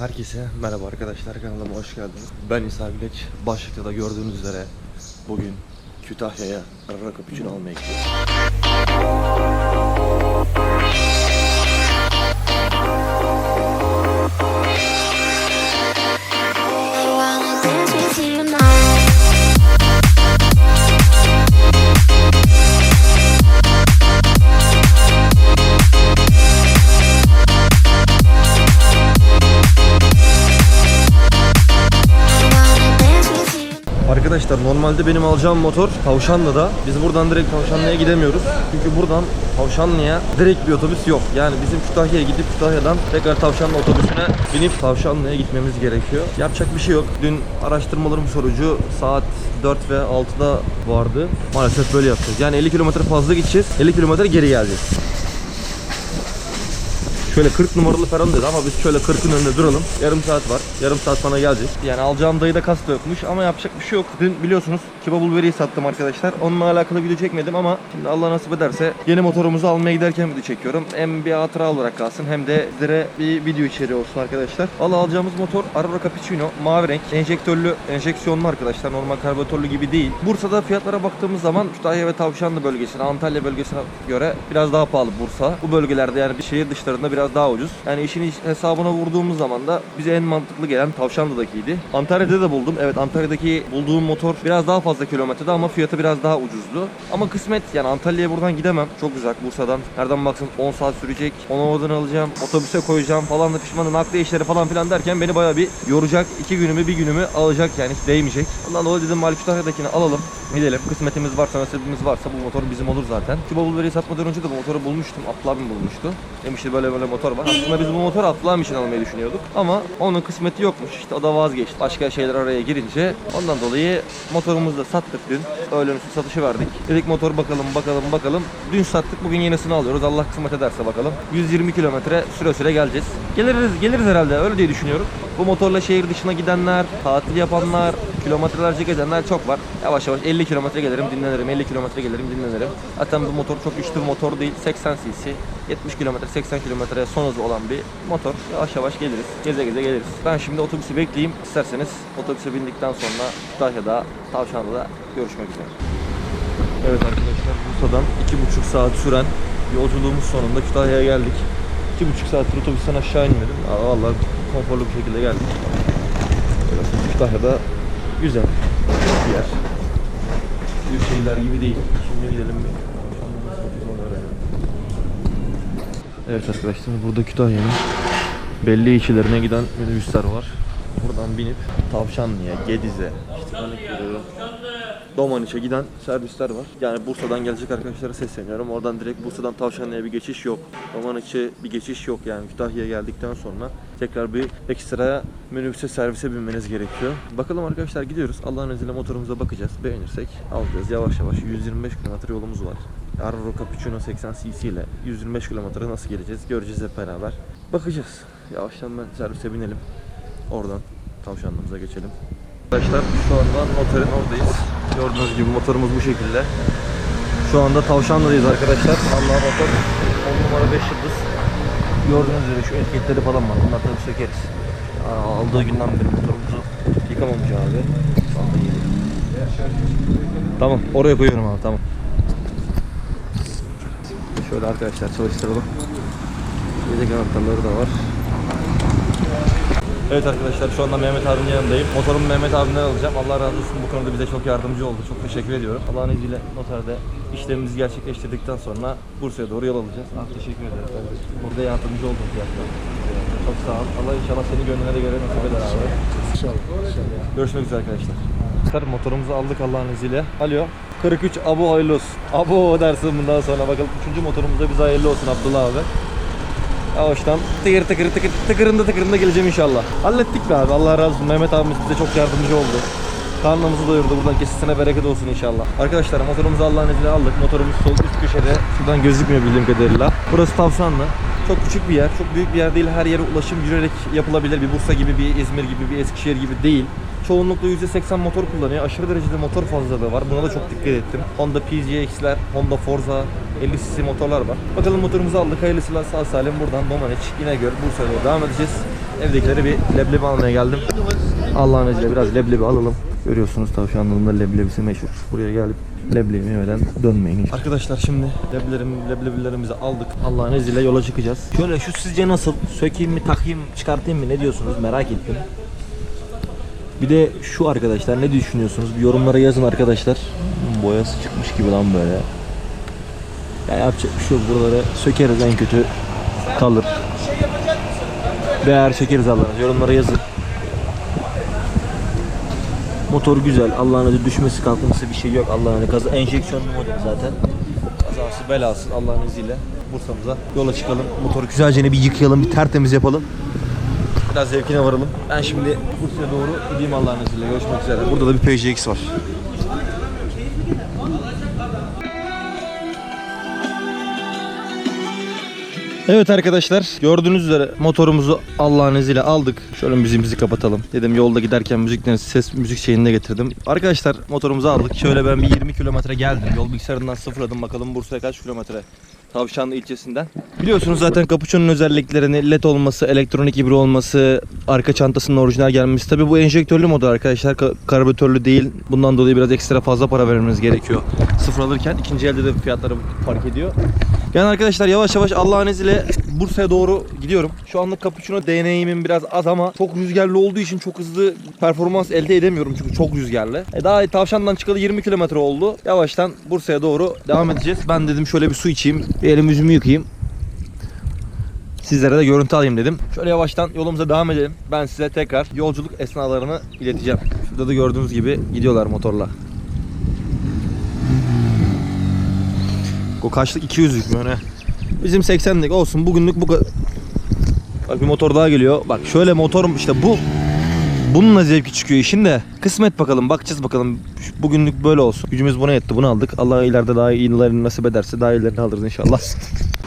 Herkese merhaba arkadaşlar kanalıma hoş geldiniz. Ben İsa Güleç. Başlıkta da gördüğünüz üzere bugün Kütahya'ya ara kapıçını almaya gidiyoruz. Normalde benim alacağım motor Tavşanlı'da. Biz buradan direkt Tavşanlı'ya gidemiyoruz. Çünkü buradan Tavşanlı'ya direkt bir otobüs yok. Yani bizim Kütahya'ya gidip Kütahya'dan tekrar Tavşanlı otobüsüne binip Tavşanlı'ya gitmemiz gerekiyor. Yapacak bir şey yok. Dün araştırmalarım sonucu saat 4 ve 6'da vardı. Maalesef böyle yapacağız. Yani 50 kilometre fazla gideceğiz. 50 kilometre geri geleceğiz. Şöyle 40 numaralı falan dedi ama biz şöyle 40'ın önünde duralım. Yarım saat var. Yarım saat sonra gelecek. Yani alacağım kas da yokmuş ama yapacak bir şey yok. Dün biliyorsunuz kebabul veriyi sattım arkadaşlar. Onunla alakalı video çekmedim ama şimdi Allah nasip ederse yeni motorumuzu almaya giderken video çekiyorum. Hem bir hatıra olarak kalsın hem de sizlere bir video içeriği olsun arkadaşlar. Valla alacağımız motor Aurora Cappuccino. Mavi renk. Enjektörlü, enjeksiyonlu arkadaşlar. Normal karbüratörlü gibi değil. Bursa'da fiyatlara baktığımız zaman Kütahya ve Tavşanlı bölgesine, Antalya bölgesine göre biraz daha pahalı Bursa. Bu bölgelerde yani bir şehir dışlarında biraz daha ucuz. Yani işin iş- hesabına vurduğumuz zaman da bize en mantıklı gelen Tavşanlı'dakiydi. Antalya'da da buldum. Evet Antalya'daki bulduğum motor biraz daha fazla kilometrede ama fiyatı biraz daha ucuzdu. Ama kısmet yani Antalya'ya buradan gidemem. Çok uzak Bursa'dan. Nereden baksan 10 saat sürecek. Onu oradan alacağım. Otobüse koyacağım falan da pişmanım. Nakliye işleri falan filan derken beni bayağı bir yoracak. iki günümü bir günümü alacak yani hiç değmeyecek. Ondan dolayı dedim Malik Kütahya'dakini alalım. Gidelim. Kısmetimiz varsa, nasibimiz varsa bu motor bizim olur zaten. Şu bavulları satmadan önce de bu motoru bulmuştum. Abdullah abim bulmuştu. Demişti böyle böyle motor var. Aslında biz bu motoru Abdullah abim için almayı düşünüyorduk. Ama onun kısmeti yokmuş. İşte o da vazgeçti. Başka şeyler araya girince ondan dolayı motorumuzu da sattık dün. Öğlen üstü satışı verdik. Dedik motor bakalım bakalım bakalım. Dün sattık bugün yenisini alıyoruz. Allah kısmet ederse bakalım. 120 kilometre süre süre geleceğiz. Geliriz geliriz herhalde öyle diye düşünüyorum. Bu motorla şehir dışına gidenler, tatil yapanlar, kilometrelerce gezenler çok var. Yavaş yavaş 50 kilometre gelirim dinlenirim, 50 kilometre gelirim dinlenirim. Zaten bu motor çok güçlü bir motor değil. 80 cc, 70 kilometre, 80 kilometre son hızı olan bir motor. Yavaş yavaş geliriz, geze geze geliriz. Ben şimdi otobüsü bekleyeyim. İsterseniz otobüse bindikten sonra Kütahya'da, Tavşanlı'da görüşmek üzere. Evet arkadaşlar Bursa'dan 2,5 saat süren yolculuğumuz sonunda Kütahya'ya geldik. 2,5 saattir otobüsten aşağı inmedim. Vallahi konforlu bir şekilde geldik. Burası Kütahya'da güzel bir yer. Büyük şehirler gibi değil. Şimdi gidelim bir. Evet arkadaşlar burada Kütahya'nın belli ilçelerine giden minibüsler var. Buradan binip Tavşanlı'ya, Gediz'e, işte Paniköy'e, Domaniç'e giden servisler var. Yani Bursa'dan gelecek arkadaşlara sesleniyorum. Oradan direkt Bursa'dan Tavşanlı'ya bir geçiş yok. Domaniç'e bir geçiş yok yani. Kütahya'ya geldikten sonra tekrar bir ekstra minibüse servise binmeniz gerekiyor. Bakalım arkadaşlar gidiyoruz. Allah'ın izniyle motorumuza bakacağız. Beğenirsek alacağız. Yavaş yavaş 125 km yolumuz var. Arro Cappuccino 80 cc ile 125 km nasıl geleceğiz göreceğiz hep beraber. Bakacağız. Yavaştan ben servise binelim. Oradan tavşanlığımıza geçelim. Arkadaşlar şu anda noterin oradayız. Gördüğünüz gibi motorumuz bu şekilde. Şu anda Tavşanlı'dayız arkadaşlar. Allah motor 10 numara 5 yıldız. Gördüğünüz gibi şu etiketleri falan var. Bunları tabii sökeriz. Aldığı günden beri motorumuzu yıkamamış abi. Tamam oraya koyuyorum abi tamam. Şöyle arkadaşlar çalıştıralım. Yedek anahtarları da var. Evet arkadaşlar şu anda Mehmet abinin yanındayım. Motorumu Mehmet abimden alacağım. Allah razı olsun bu konuda bize çok yardımcı oldu. Çok teşekkür ediyorum. Allah'ın izniyle noterde işlemimizi gerçekleştirdikten sonra Bursa'ya doğru yol alacağız. Ah teşekkür ederim. Burada yardımcı oldun fiyatla. Çok sağ ol. Allah inşallah seni gönlüne de göre nasip eder abi. İnşallah. inşallah. Görüşmek üzere arkadaşlar. Arkadaşlar motorumuzu aldık Allah'ın izniyle. Alo. 43 Abu hayırlı olsun. Abu dersin bundan sonra bakalım. Üçüncü motorumuzda bize hayırlı olsun Abdullah abi. Yavaştan tıkır tıkır tıkır tıkırında tıkırında geleceğim inşallah. Hallettik be abi Allah razı olsun. Mehmet abimiz bize çok yardımcı oldu. Karnımızı doyurdu. Buradan kesisine bereket olsun inşallah. Arkadaşlar motorumuzu Allah'ın izniyle aldık. Motorumuz sol üst köşede. Şuradan gözükmüyor bildiğim kadarıyla. Burası Tavşanlı. Çok küçük bir yer. Çok büyük bir yer değil. Her yere ulaşım yürüyerek yapılabilir. Bir Bursa gibi, bir İzmir gibi, bir Eskişehir gibi değil. Çoğunlukla %80 motor kullanıyor. Aşırı derecede motor fazlalığı var. Buna da çok dikkat ettim. Honda PCX'ler, Honda Forza, 50 cc motorlar var. Bakalım motorumuzu aldık. Hayırlısıyla sağ salim buradan Domaniç, İnegöl, Bursa'ya doğru devam edeceğiz. evdekilere bir leblebi almaya geldim. Allah'ın izniyle biraz leblebi alalım. Görüyorsunuz tavşanlığında leblebisi meşhur. Buraya gelip leblebi yemeden dönmeyin. Arkadaşlar şimdi leblerim, leblebilerimizi aldık. Allah'ın izniyle yola çıkacağız. Şöyle şu sizce nasıl? Sökeyim mi, takayım, çıkartayım mı? Ne diyorsunuz? Merak ettim. Bir de şu arkadaşlar ne düşünüyorsunuz? Bir yorumlara yazın arkadaşlar. Hmm, Boyası çıkmış gibi lan böyle. Ya yapacak bir şey yok. Buraları sökeriz en kötü kalır. Değer sökeriz Allah'ın Yorumlara yazın. Motor güzel. Allah'ın adı düşmesi kalkması bir şey yok. Allah'ın. Kaza enjeksiyonlu model zaten. Kazası belası Allah'ın izniyle Bursa'mıza yola çıkalım. Motoru güzelce bir yıkayalım, bir tertemiz yapalım. Biraz zevkine varalım. Ben şimdi Bursa'ya doğru gideyim Allah'ın izniyle. Görüşmek üzere. Burada da bir PCX var. Evet arkadaşlar gördüğünüz üzere motorumuzu Allah'ın izniyle aldık. Şöyle müziğimizi kapatalım. Dedim yolda giderken müziklerin ses müzik şeyinde getirdim. Arkadaşlar motorumuzu aldık. Şöyle ben bir 20 kilometre geldim. Yol bilgisayarından sıfırladım. Bakalım Bursa'ya kaç kilometre? Tavşanlı ilçesinden. Biliyorsunuz zaten Capucho'nun özelliklerini led olması, elektronik ibri olması, arka çantasının orijinal gelmesi. Tabi bu enjektörlü model arkadaşlar. Ka- karbüratörlü değil. Bundan dolayı biraz ekstra fazla para vermeniz gerekiyor. Sıfır alırken ikinci elde de fiyatları fark ediyor. Yani arkadaşlar yavaş yavaş Allah'ın izniyle Bursa'ya doğru gidiyorum. Şu anlık Capuchino deneyimim biraz az ama çok rüzgarlı olduğu için çok hızlı performans elde edemiyorum çünkü çok rüzgarlı. E daha tavşandan çıkalı 20 kilometre oldu. Yavaştan Bursa'ya doğru devam edeceğiz. Ben dedim şöyle bir su içeyim, bir elimi yüzümü yıkayayım. Sizlere de görüntü alayım dedim. Şöyle yavaştan yolumuza devam edelim. Ben size tekrar yolculuk esnalarını ileteceğim. Şurada da gördüğünüz gibi gidiyorlar motorla. O kaçlık 200'lük mü ne? Bizim 80'lik olsun bugünlük bu kadar. Bak bir motor daha geliyor. Bak şöyle motor işte bu bununla zevki çıkıyor işin de. Kısmet bakalım bakacağız bakalım. Bugünlük böyle olsun. Gücümüz buna yetti bunu aldık. Allah ileride daha iyilerini nasip ederse daha iyilerini alırız inşallah.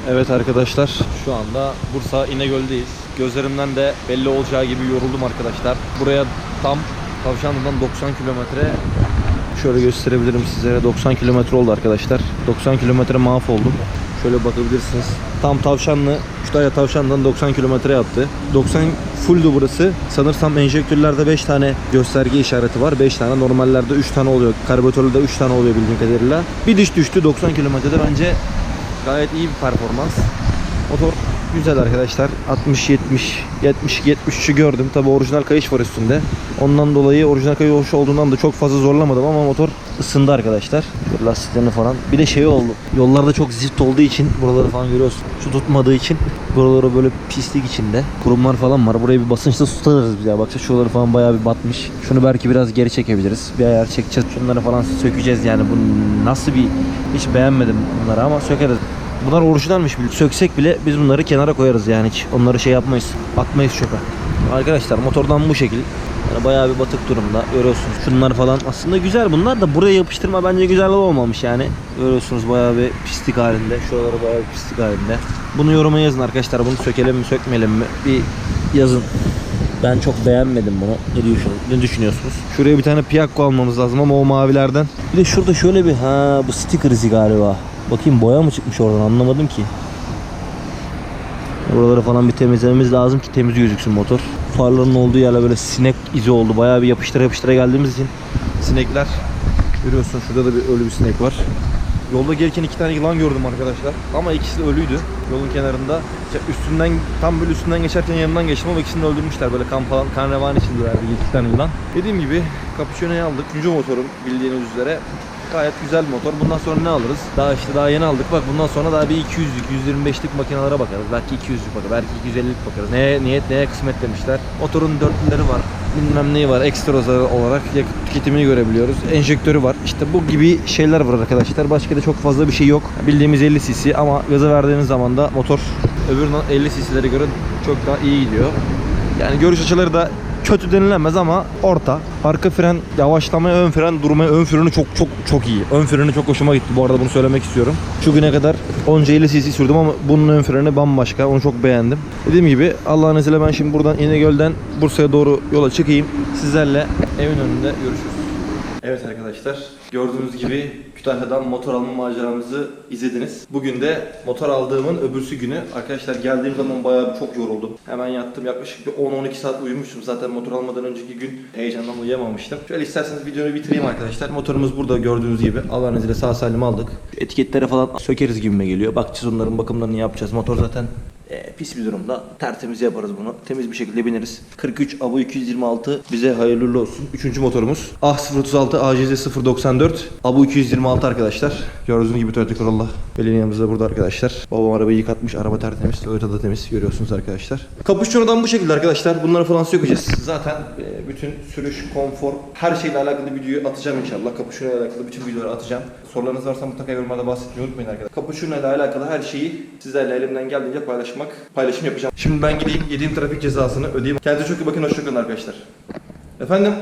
Evet arkadaşlar şu anda Bursa İnegöl'deyiz. Gözlerimden de belli olacağı gibi yoruldum arkadaşlar. Buraya tam Tavşanlı'dan 90 kilometre Şöyle gösterebilirim sizlere 90 kilometre oldu arkadaşlar. 90 kilometre mahvoldum. Şöyle bakabilirsiniz. Tam Tavşanlı, Kütahya Tavşanlı'dan 90 kilometre yaptı. 90 fulldü burası. Sanırsam enjektörlerde 5 tane gösterge işareti var. 5 tane. Normallerde 3 tane oluyor. Karbüratörde 3 tane oluyor bildiğim kadarıyla. Bir diş düştü 90 kilometrede bence gayet iyi bir performans. Motor güzel arkadaşlar. 60 70 70 73'ü gördüm. Tabi orijinal kayış var üstünde. Ondan dolayı orijinal kayış olduğundan da çok fazla zorlamadım ama motor ısındı arkadaşlar. Lastiklerini falan. Bir de şey oldu. Yollarda çok zift olduğu için buraları falan görüyorsun. Şu tutmadığı için buraları böyle pislik içinde. Kurumlar falan var. Burayı bir basınçla tutarız biz ya. Baksana şuraları falan bayağı bir batmış. Şunu belki biraz geri çekebiliriz. Bir ayar çekeceğiz. Şunları falan sökeceğiz yani. Bu nasıl bir hiç beğenmedim bunları ama sökeriz. Bunlar orijinalmiş. Söksek bile biz bunları kenara koyarız yani hiç. Onları şey yapmayız. Atmayız çöpe. Arkadaşlar motordan bu şekil. Yani bayağı bir batık durumda. Görüyorsunuz. Şunlar falan aslında güzel bunlar da buraya yapıştırma bence güzel olmamış yani. Görüyorsunuz bayağı bir pislik halinde. Şuraları bayağı bir pislik halinde. Bunu yoruma yazın arkadaşlar. Bunu sökelim mi sökmeyelim mi? Bir yazın. Ben çok beğenmedim bunu. Ne diyorsunuz? Ne düşünüyorsunuz? Şuraya bir tane piyakko almamız lazım ama o mavilerden. Bir de şurada şöyle bir ha bu sticker izi galiba. Bakayım boya mı çıkmış oradan anlamadım ki. Buraları falan bir temizlememiz lazım ki temiz gözüksün motor. Farların olduğu yerler böyle sinek izi oldu. Bayağı bir yapıştıra yapıştıra geldiğimiz için sinekler görüyorsun şurada da bir ölü bir sinek var. Yolda gelirken iki tane yılan gördüm arkadaşlar. Ama ikisi de ölüydü. Yolun kenarında. İşte üstünden tam böyle üstünden geçerken yanından geçtim ama ikisini öldürmüşler. Böyle kan falan kan revan içindelerdi iki tane yılan. Dediğim gibi Capuchino'yu aldık. Üçüncü motorum bildiğiniz üzere. Gayet güzel motor. Bundan sonra ne alırız? Daha işte daha yeni aldık. Bak bundan sonra daha bir 200'lük, 125'lik makinelere bakarız. Belki 200'lük bakarız. Belki 250'lik bakarız. Neye niyet, neye kısmet demişler. Motorun dörtlüleri var. Bilmem neyi var. Ekstra olarak yakıt tüketimini görebiliyoruz. Enjektörü var. İşte bu gibi şeyler var arkadaşlar. Başka da çok fazla bir şey yok. Bildiğimiz 50 cc ama gaza verdiğiniz zaman da motor öbüründen 50 cc'lere göre çok daha iyi gidiyor. Yani görüş açıları da kötü denilemez ama orta. Arka fren yavaşlamaya, ön fren durmaya, ön freni çok çok çok iyi. Ön freni çok hoşuma gitti. Bu arada bunu söylemek istiyorum. Şu güne kadar onca 50 cc sürdüm ama bunun ön freni bambaşka. Onu çok beğendim. Dediğim gibi Allah'ın izniyle ben şimdi buradan İnegöl'den Bursa'ya doğru yola çıkayım. Sizlerle evin önünde görüşürüz. Evet arkadaşlar gördüğünüz gibi Kütahya'dan motor alma maceramızı izlediniz. Bugün de motor aldığımın öbürsü günü arkadaşlar geldiğim zaman bayağı çok yoruldum. Hemen yattım yaklaşık bir 10-12 saat uyumuştum zaten motor almadan önceki gün heyecandan uyuyamamıştım. Şöyle isterseniz videoyu bitireyim arkadaşlar. Motorumuz burada gördüğünüz gibi Allah'ın izniyle sağ salim aldık. Etiketlere falan sökeriz gibime geliyor. Bakacağız onların bakımlarını yapacağız. Motor zaten e, pis bir durumda. Tertemiz yaparız bunu. Temiz bir şekilde bineriz. 43 Abo 226 bize hayırlı olsun. Üçüncü motorumuz. Ah 036 AJZ 094 Abo 226 arkadaşlar. Gördüğünüz gibi Toyota Corolla. Belin yanımızda burada arkadaşlar. Babam arabayı yıkatmış. Araba tertemiz. Toyota da temiz. Görüyorsunuz arkadaşlar. Kapuşçonodan bu şekilde arkadaşlar. Bunları falan sökeceğiz. Zaten e, bütün sürüş, konfor, her şeyle alakalı videoyu atacağım inşallah. Kapuşçono ile alakalı bütün videoları atacağım. Sorularınız varsa mutlaka yorumlarda bahsetmeyi unutmayın arkadaşlar. Kapuşçono ile alakalı her şeyi sizlerle elimden geldiğince paylaşmak, paylaşım yapacağım. Şimdi ben gideyim, yediğim trafik cezasını ödeyeyim. Kendinize çok iyi bakın, hoşçakalın arkadaşlar. Efendim?